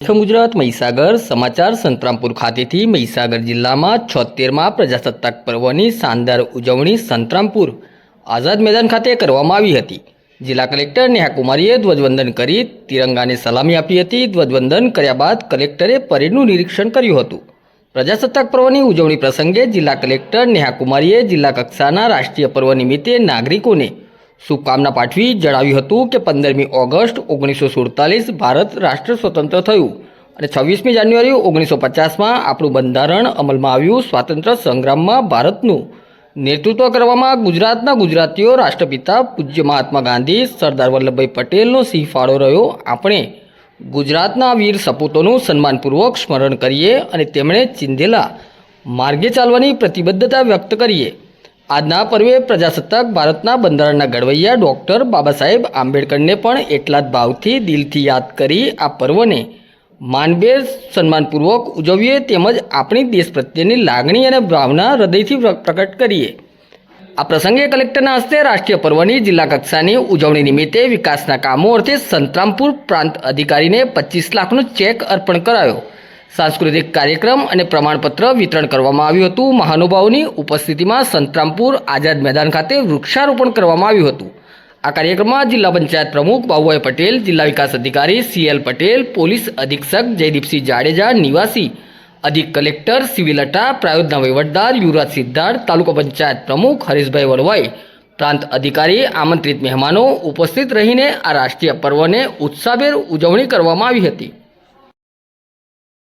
ગુજરાત મહીસાગર સમાચાર સંતરામપુર ખાતેથી મહીસાગર જિલ્લામાં છોતેરમાં પ્રજાસત્તાક પર્વની શાનદાર ઉજવણી સંતરામપુર આઝાદ મેદાન ખાતે કરવામાં આવી હતી. જિલ્લા કલેક્ટર નેહા કુમારીએ ધ્વજવંદન કરી તિરંગાને સલામી આપી હતી. ધ્વજવંદન કર્યા બાદ કલેક્ટરે પરેડનું નિરીક્ષણ કર્યું હતું. પ્રજાસત્તાક પર્વની ઉજવણી પ્રસંગે જિલ્લા કલેક્ટર નેહા કુમારીએ જિલ્લા કક્ષાના રાષ્ટ્રીય પર્વ નિમિત્તે નાગરિકોને શુભકામના પાઠવી જણાવ્યું હતું કે પંદરમી ઓગસ્ટ ઓગણીસો સુડતાલીસ ભારત રાષ્ટ્ર સ્વતંત્ર થયું અને છવ્વીસમી જાન્યુઆરી ઓગણીસો પચાસમાં આપણું બંધારણ અમલમાં આવ્યું, સ્વાતંત્ર્ય સંગ્રામમાં ભારતનું નેતૃત્વ કરવામાં ગુજરાતના ગુજરાતીઓ રાષ્ટ્રપિતા પૂજ્ય મહાત્મા ગાંધી, સરદાર વલ્લભભાઈ પટેલનો સિંહ ફાળો રહ્યો. આપણે ગુજરાતના વીર સપૂતોનું સન્માનપૂર્વક સ્મરણ કરીએ અને તેમણે ચિંધેલા માર્ગે ચાલવાની પ્રતિબદ્ધતા વ્યક્ત કરીએ. આજના પર્વે પ્રજાસત્તાક ભારતના બંધારણના ઘડવૈયા ડૉક્ટર બાબા સાહેબ આંબેડકરને પણ એટલા જ ભાવથી દિલથી યાદ કરી આ પર્વને માનભેર સન્માનપૂર્વક ઉજવીએ તેમજ આપણી દેશ પ્રત્યેની લાગણી અને ભાવના હૃદયથી પ્ર- પ્રકટ કરીએ. આ પ્રસંગે કલેક્ટરના હસ્તે રાષ્ટ્રીય પર્વની જિલ્લા કક્ષાની ઉજવણી નિમિત્તે વિકાસના કામો અર્થે સંતરામપુર પ્રાંત અધિકારીને પચીસ લાખનો ચેક અર્પણ કરાયો. સાંસ્કૃતિક કાર્યક્રમ અને પ્રમાણપત્ર વિતરણ કરવામાં આવ્યું હતું. મહાનુભાવોની ઉપસ્થિતિમાં સંતરામપુર આઝાદ મેદાન ખાતે વૃક્ષારોપણ કરવામાં આવ્યું હતું. આ કાર્યક્રમમાં જિલ્લા પંચાયત પ્રમુખ બાબુભાઈ પટેલ, જિલ્લા વિકાસ અધિકારી સીએલ પટેલ, પોલીસ અધિક્ષક જયદીપસિંહ જાડેજા, નિવાસી અધિક કલેક્ટર સિવિલ અટા, પ્રાયોજના વહીવટદાર યુવરાજ સિદ્ધાર્થ, તાલુકા પંચાયત પ્રમુખ હરીશભાઈ વડવાઈ, પ્રાંત અધિકારી આમંત્રિત મહેમાનો ઉપસ્થિત રહીને આ રાષ્ટ્રીય પર્વને ઉત્સાહભેર ઉજવણી કરવામાં આવી હતી.